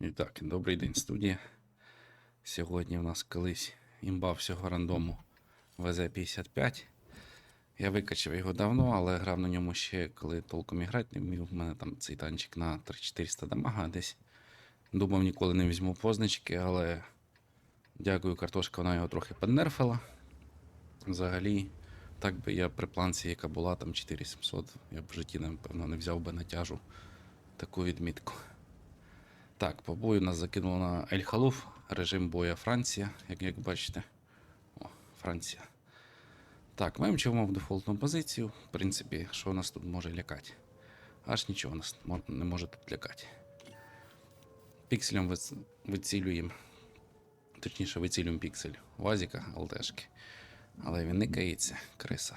І так, добрий день, студія. Сьогодні в нас колись імба всього рандому ВЗ-55. Я викачав його давно, але грав на ньому ще, коли толком і грати не вмів. У мене там цей танчик на 3400 дамага десь. Думав, ніколи не візьму позначки, але дякую, картошка, вона його трохи піднерфила. Взагалі, так би я при планці, яка була там 4700, я б в житті, напевно, не взяв би на тяжу таку відмітку. Так, по бою нас закинуло на Ель Халуф, режим боя Франція, як, як бачите. О, Франція. Так, ми мчимо в дефолтну позицію. В принципі, що нас тут може лякати? Аж нічого нас не може тут лякати. Пікселем вицілюємо. Точніше, вицілюємо піксель Вазіка, ЛТшки. Але він не кається, криса.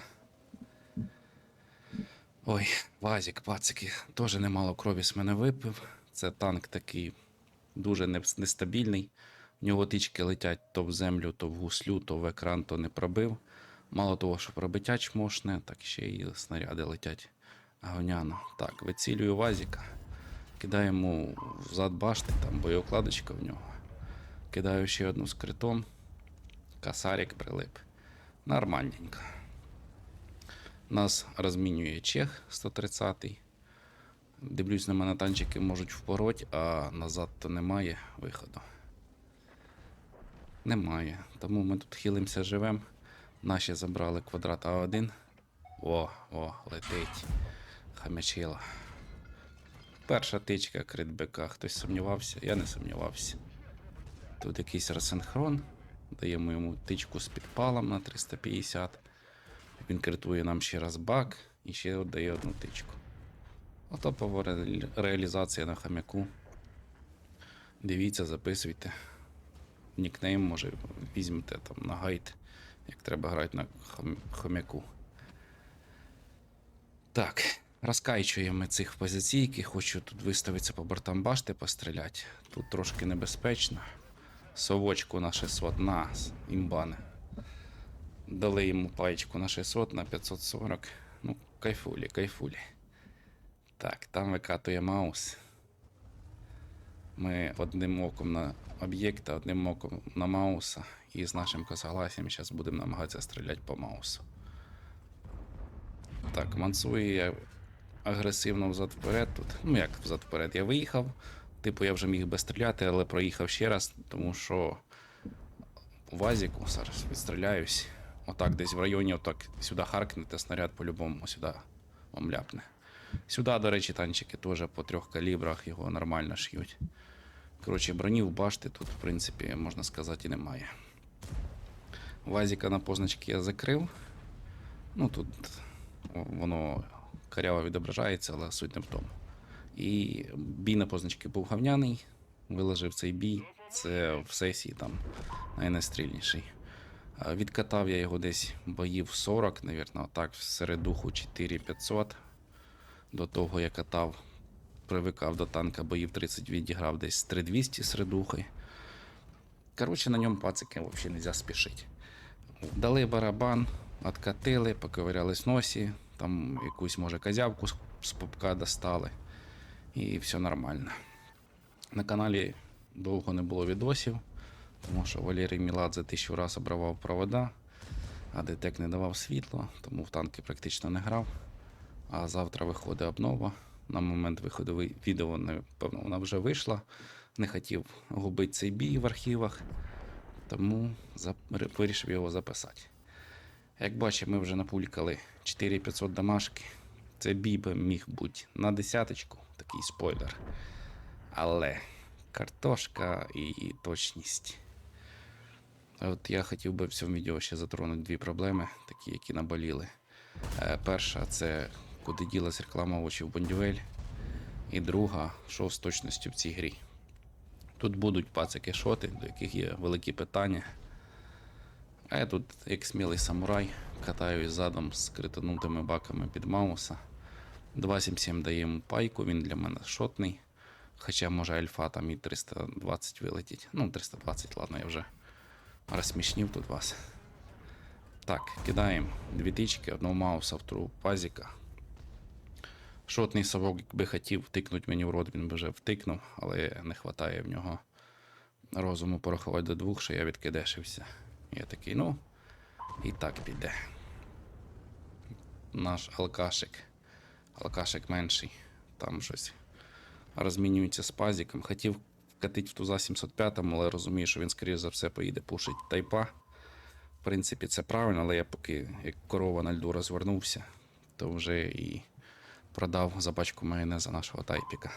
Ой, Вазік, пацики, теж немало крові з мене випив. Це танк такий дуже нестабільний. В нього тички летять то в землю, то в гуслю, то в екран, то не пробив. Мало того, що пробиття чмошне, так ще й снаряди летять говняно. Так, вицілюю Вазіка. Кидаємо взад башти, там боєукладочка в нього. Кидаю ще одну з критом. Касарик прилип. Нормальненько. Нас розмінює Чех 130-й. Дивлюсь на мене танчики можуть впороть, а назад то немає виходу. Немає. Тому ми тут хилимося живем. Наші забрали квадрат А1. О, о, летить. Хамячила. Перша тичка крит БК. Хтось сумнівався? Я не сумнівався. Тут якийсь розсинхрон. Даємо йому тичку з підпалом на 350. Він критує нам ще раз бак і ще дає одну тичку. Отопова ре- реалізація на хам'яку. Дивіться, записуйте. Нікнейм, може, візьмете там на гайд, як треба грати на хом- хомяку. Так, розкайчуємо цих позиційки. Хочу тут виставитися по бортам башти постріляти. Тут трошки небезпечно. Совочку на 600 на імбани. Дали йому паєчку на 600 на 540. Ну, кайфулі, кайфулі. Так, там викатує маус. Ми одним оком на об'єкта, одним оком на мауса. І з нашим косогласієм зараз будемо намагатися стріляти по маусу. Так, мансує я агресивно взад вперед тут. Ну як взад вперед? Я виїхав. Типу, я вже міг би стріляти, але проїхав ще раз, тому що у Вазіку зараз відстріляюсь. Отак десь в районі, отак сюди харкнете, снаряд по-любому сюди вам ляпне. Сюди, до речі, танчики теж по трьох калібрах його нормально ш'ють. Коротше, бронів башти тут, в принципі, можна сказати, і немає. Вазіка на позначки я закрив. Ну тут воно каряво відображається, але суть не в тому. І бій на позначки був гавняний. Виложив цей бій. Це в сесії там найнастрільніший. Відкатав я його десь боїв 40, навірно, так, в середуху 4500. До того я катав, привикав до танка боїв 30 відіграв десь 3200 середухи. Коротше, на ньому пацики взагалі не можна спішити. Дали барабан, откатили, поковирялись носі, там якусь, може, козявку з- попка достали. І все нормально. На каналі довго не було відосів, тому що Валерій Міладзе тисячу раз обривав провода, а детек не давав світло, тому в танки практично не грав. А завтра виходить обнова. На момент виходу відео, напевно, вона вже вийшла. Не хотів губити цей бій в архівах, тому вирішив його записати. Як бачимо, ми вже напулькали 4500 домашки. Це бій би міг бути на десяточку, такий спойлер. Але картошка і точність. От я хотів би в цьому відео ще затронути дві проблеми, такі, які наболіли. Е, Перша це куди ділась реклама очі в Бондюель. І друга, що з точністю в цій грі. Тут будуть пацики шоти, до яких є великі питання. А я тут, як смілий самурай, катаюсь задом з критонутими баками під Мауса. 277 дає йому пайку, він для мене шотний. Хоча може альфа там і 320 вилетіть. Ну, 320, ладно, я вже розсмішнів тут вас. Так, кидаємо дві тички, одного мауса в тру пазіка. Шотний совок, якби хотів втикнути мені в рот, він би вже втикнув, але не вистачає в нього розуму порахувати до двох, що я відкидешився. Я такий, ну, і так піде. Наш алкашик. Алкашик менший. Там щось розмінюється з пазіком. Хотів вкатити в туза 705, але розумію, що він, скоріше за все, поїде пушить тайпа. В принципі, це правильно, але я поки як корова на льду розвернувся, то вже і продав за пачку майонеза нашого тайпіка.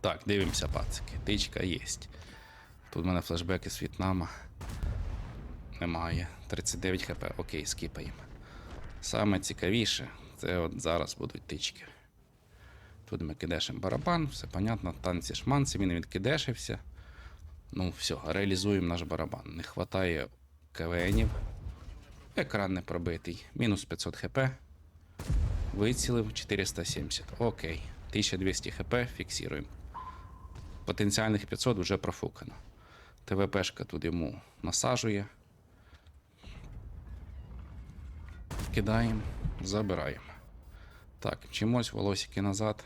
Так, дивимося, пацики. Тичка є. Тут в мене флешбеки з В'єтнама. Немає. 39 хп. Окей, скіпаємо. Саме цікавіше, це от зараз будуть тички. Тут ми кидешимо барабан, все понятно, танці шманці, він відкидешився. Ну, все, реалізуємо наш барабан. Не вистачає КВНів. Екран не пробитий. Мінус 500 хп. Вицілив 470. Окей. 1200 хп, фіксуємо. Потенціальних 500 вже профукано. ТВПшка тут йому насаджує. Кидаємо, забираємо. Так, чимось волосики назад.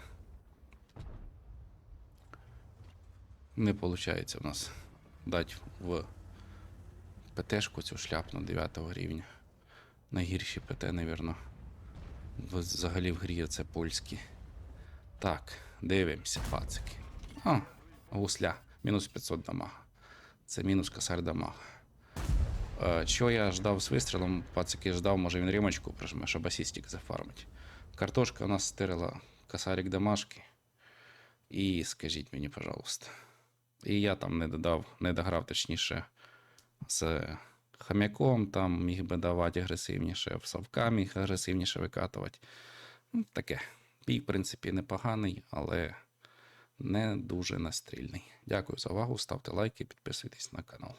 Не виходить у нас дати в ПТшку цю шляпну 9 рівня. Найгірші ПТ, навірно. Взагалі в грі це польські. Так, дивимося, пацики. А, гусля. Мінус 500 дамага. Це мінус косарь дамага. Е, Що я ждав з вистрілом? Пацики ждав, може він римочку прижме, щоб асістик зафармить. Картошка у нас стирила косарик домашки. І скажіть мені, пожалуйста. І я там не додав, не дограв, точніше, з хам'яком, там міг би давати агресивніше, в совка міг агресивніше викатувати. Ну, таке. Бій, в принципі, непоганий, але не дуже настрільний. Дякую за увагу. Ставте лайки, підписуйтесь на канал.